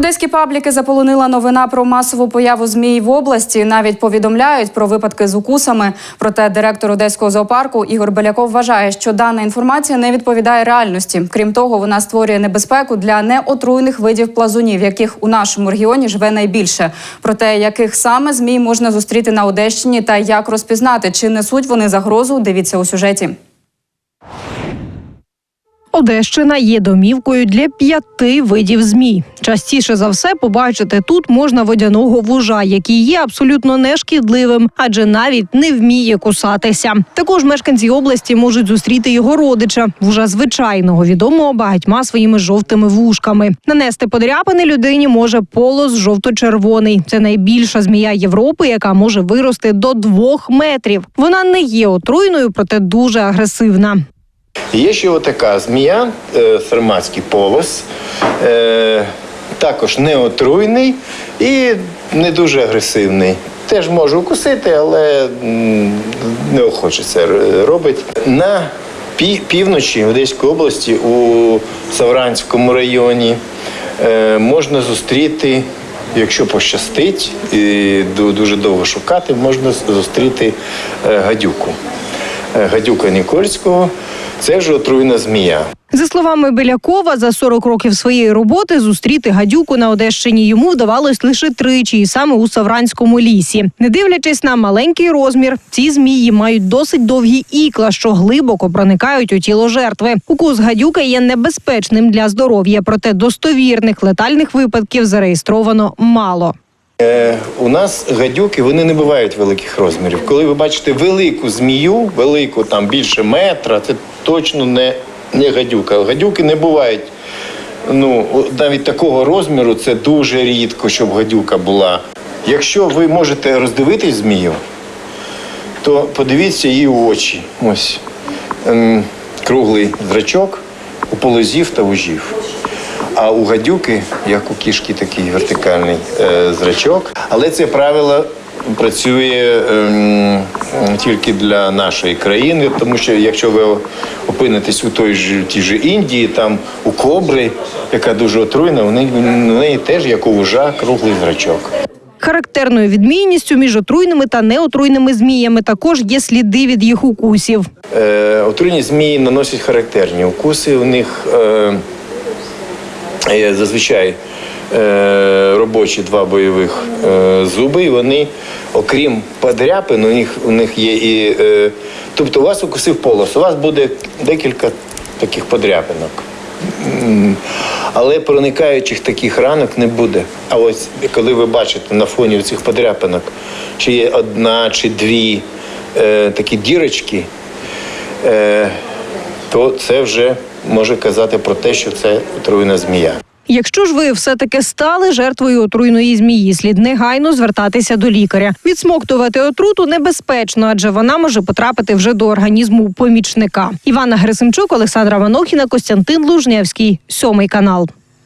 Одеські пабліки заполонила новина про масову появу змій в області. Навіть повідомляють про випадки з укусами. Проте директор одеського зоопарку Ігор Беляков вважає, що дана інформація не відповідає реальності. Крім того, вона створює небезпеку для неотруйних видів плазунів, яких у нашому регіоні живе найбільше. Проте яких саме змій можна зустріти на Одещині та як розпізнати, чи несуть вони загрозу, дивіться у сюжеті. Одещина є домівкою для п'яти видів змій. Частіше за все побачити тут можна водяного вужа, який є абсолютно нешкідливим, адже навіть не вміє кусатися. Також мешканці області можуть зустріти його родича, вужа звичайного, відомого багатьма своїми жовтими вушками. Нанести подряпини людині може полос жовто-червоний. Це найбільша змія Європи, яка може вирости до двох метрів. Вона не є отруйною, проте дуже агресивна. Є ще отака змія, е, сарматський полос, е, також неотруйний і не дуже агресивний. Теж може укусити, але неохоче це робить. На півночі Одеської області у Савранському районі е, можна зустріти, якщо пощастить, і дуже довго шукати, можна зустріти гадюку. Гадюка Нікольського це вже отруйна змія. За словами Белякова, за 40 років своєї роботи зустріти гадюку на Одещині йому вдавалось лише тричі, і саме у Савранському лісі. Не дивлячись на маленький розмір, ці змії мають досить довгі ікла, що глибоко проникають у тіло жертви. Укус гадюка є небезпечним для здоров'я, проте достовірних летальних випадків зареєстровано мало. Е, У нас гадюки вони не бувають великих розмірів. Коли ви бачите велику змію, велику там більше метра, це точно не, не гадюка. Гадюки не бувають. Ну, навіть такого розміру це дуже рідко, щоб гадюка була. Якщо ви можете роздивитись змію, то подивіться її очі. Ось ем, круглий зрачок у полозів та ужів. А у гадюки, як у кішки, такий вертикальний е, зрачок. Але це правило працює ем, тільки для нашої країни, тому що якщо ви опинитесь у той же тій же Індії, там у кобри, яка дуже отруйна, у неї, у неї теж як у вужа круглий зрачок. Характерною відмінністю між отруйними та неотруйними зміями також є сліди від їх укусів. Е, отруйні змії наносять характерні укуси. У них е, зазвичай е, робочі два бойових е, зуби, і вони, окрім подряпин, у них, у них є і. Е, тобто у вас укусив полос, у вас буде декілька таких подряпинок. Але проникаючих таких ранок не буде. А ось коли ви бачите на фоні цих подряпинок, чи є одна чи дві е, такі дірочки, е, то це вже може казати про те, що це отруйна змія. Якщо ж ви все-таки стали жертвою отруйної змії, слід негайно звертатися до лікаря. Відсмоктувати отруту небезпечно, адже вона може потрапити вже до організму помічника. Івана Грисимчук, Олександра Ванохіна, Костянтин Лужнявський, сьомий канал.